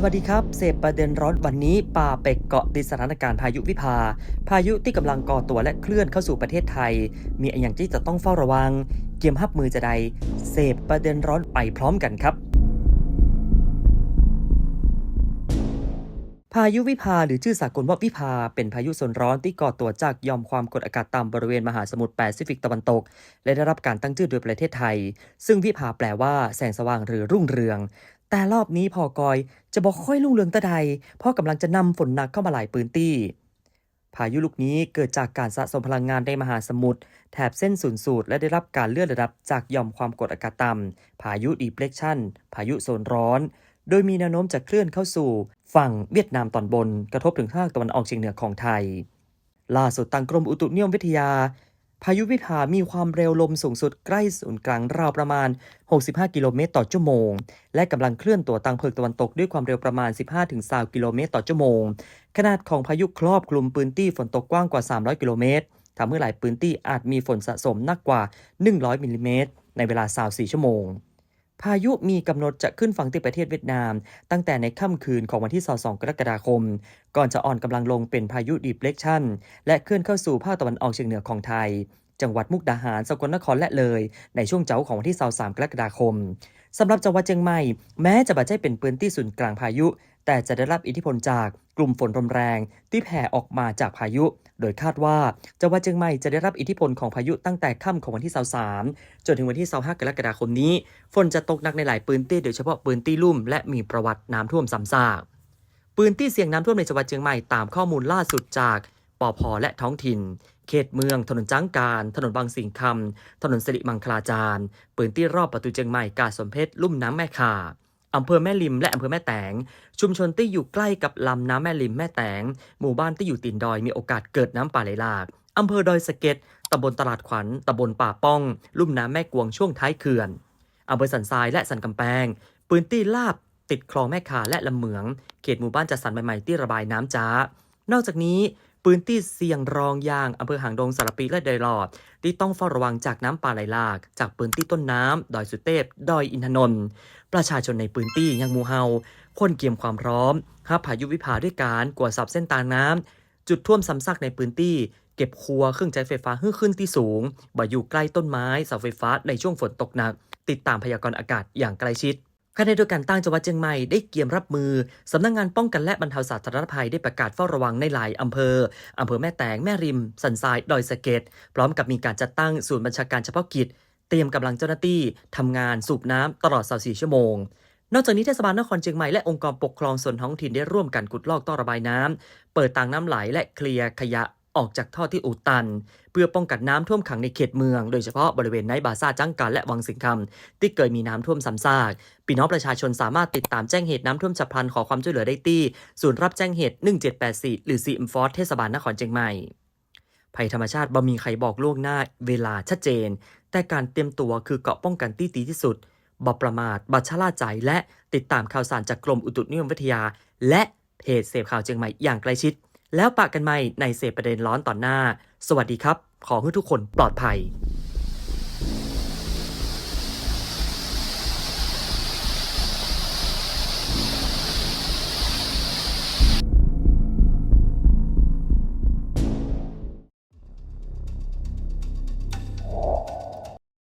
สวัสดีครับ เสพประเด็นร้อนวันนี้ป่าเป็กเกาะติดสถานการณ์พายุวิภา พายุที่กำลังก่อตัวและเคลื่อนเข้าสู่ประเทศไทย มีอย่างที่จะต้องเฝ้าระวัง เกียมฮับมือจะใด เสพประเด็นร้อนไปพร้อมกันครับ พายุวิภาหรือชื่อสากลว่าวิภา เป็นพายุโซนร้อนที่ก่อตัวจากยอมความกดอากาศต่ำบริเวณมหาสมุทรแปซิฟิกตะวันตก และได้รับการตั้งชื่อโดยประเทศไทย ซึ่งวิภาแปลว่าแสงสว่างหรือรุ่งเรือง แต่รอบนี้พอกอยจะบอกค่อยรุ่งเรืองตะใด เพราะกำลังจะนำฝนหนักเข้ามาหลายพื้นที่ พายุลูกนี้เกิดจากการสะสมพลังงานในมหาสมุทรแถบเส้นศูนย์สูตรและได้รับการเลื่อนระดับจากหย่อมความกดอากาศต่ำพายุดีเพลคชันพายุโซนร้อน โดยมีแนวโน้มจะเคลื่อนเข้าสู่ ฝั่งเวียดนามตอนบน กระทบถึงภาคตะวันออกเฉียงเหนือของไทย ล่าสุดทางกรมอุตุนิยมวิทยา พายุวิภามีความเร็วลมสูงสุดใกล้ศูนย์กลางราวประมาณ 65 กิโลเมตรต่อชั่วโมง และกำลังเคลื่อนตัวตังเพิกตะวันตกด้วยความเร็วประมาณ 15-20กิโลเมตรต่อชั่วโมง ขนาดของพายุครอบคลุมพื้นที่ฝนตกกว้างกว่า 300 กิโลเมตรทำให้หลายพื้นที่อาจมีฝนสะสมนักกว่า 100มิลลิเมตรในเวลา 24 ชั่วโมง พายุมีกำหนดจะขึ้นฝั่งที่ประเทศเวียดนาม ตั้งแต่ในค่ำคืนของวันที่ 22 กรกฎาคม ก่อนจะอ่อนกำลังลงเป็นพายุดีเพลคชั่น และเคลื่อนเข้าสู่ภาคตะวันออกเฉียงเหนือของไทย จังหวัดมุกดาหาร สกลนครและเลย ในช่วงเจ้าของวันที่ 23 กรกฎาคมสำหรับจังหวัดเชียงใหม่ แม้จะบาดเจ็บเป็นพื้นที่ศูนย์กลางพายุ แต่จะได้รับอิทธิพลจากกลุ่มฝนลมแรงที่แผ่ออกมาจากพายุ โดยคาดว่าจังหวัดเชียงใหม่จะได้รับอิทธิพลของพายุตั้งแต่ค่ำของวันที่ 23 จนถึงวันที่ 25 กรกฎาคมนี้ ฝนจะตกหนักในหลายพื้นที่โดยเฉพาะพื้นที่ลุ่ม และมีประวัติน้ำท่วมซ้ำซากพื้นที่เสี่ยงน้ำท่วมในจังหวัดเชียงใหม่ตามข้อมูลล่าสุดจากปอพและท้องถิ่น เขตเมือง ถนนจ้างการ ถนนบางสิงคำถนนสิริมังคลาจารย์ปืนที่รอบประตูเชียงใหม่กาสมเพชรลุ่มน้ำแม่ข่า อำเภอแม่ริมและอำเภอแม่แตง ชุมชนที่อยู่ใกล้กับลำน้ำแม่ริมแม่แตง หมู่บ้านที่อยู่ตีนดอยมีโอกาสเกิดน้ำป่าไหลหลากอำเภอดอยสะเก็ดตำบลตลาดขวัญตำบลป่าป้อง ลุ่มน้ำแม่กวงช่วงท้ายเขื่อนอำเภอสันทรายและสันกำแพงปืนที่ลาบติดคลองแม่ขาและลำเหมือง เขตหมู่บ้านจัดสรรใหม่ๆที่ระบายน้ำจ้า นอกจากนี้ พื้นที่เสี่ยงรองอย่างอำเภอหางดงสารปีและดอยหลอด ที่ต้องเฝ้าระวังจากน้ำป่าไหลหลาก จากพื้นที่ต้นน้ำดอยสุเทพดอยอินทนนท์ประชาชนในพื้นที่ยังมูเฮาคนเกียมความพร้อมหาพายุวิภาด้วยการกวดสับเส้นตาน้ำจุดท่วมซ้ำซากในพื้นที่เก็บครัวเครื่องใช้ไฟฟ้าขึ้ขึ้นที่สูงบ่อยู่ใกล้ต้นไม้เสาไฟฟ้าในช่วงฝนตกหนัก ติดตามพยากรณ์อากาศอย่างใกล้ชิด ขณะเดียวกันตั้งจังหวัดเชียงใหม่ได้เกียมรับมือ สำนักงงานป้องกันและบรรเทาสาธารณภัยได้ประกาศเฝ้าระวังในหลายอำเภอ อำเภอแม่แตงแม่ริม สันทรายดอยสะเก็ดพร้อมกับมีการจัดตั้งศูนย์บัญชาการเฉพาะกิจ เตรียมกำลังเจ้าหน้าที่ทำงานสูบน้ำตลอด 24 ชั่วโมงนอกจากนี้เทศบาลนครเชียงใหม่และองค์กรปกครองส่วนท้องถิ่นได้ร่วมกันขุดลอกท่อระบายน้ำเปิดทางน้ำไหลและเคลียร์ขยะ ออกจากท่อที่อุดตัน เพื่อป้องกันน้ำท่วมขังในเขตเมือง โดยเฉพาะบริเวณไนบาซ่าจังการและวังสิงคำที่เกิดมีน้ำท่วมซ้ำซากพี่น้องประชาชนสามารถติดตามแจ้งเหตุน้ำท่วมฉับพลันขอความช่วยเหลือได้ที่ศูนย์รับแจ้งเหตุ 1784 หรือ CM f o r c e เทศบาลนครเชียงใหม่ภัยธรรมชาติบ่มีใครบอกล่วงหน้าเวลาชัดเจน แต่การเตรียมตัวคือเกาะป้องกันที่ดีที่สุดบ่ประมาทบัชล่าใจและติดตามข่าวสารจากกรมอุตุนิยมวิทยา และเพจเสพข่าวเชียงใหม่อย่างใกล้ชิด แล้วปะกันใหม่ในเสพประเด็นร้อนตอนหน้า สวัสดีครับ ขอให้ทุกคนปลอดภัย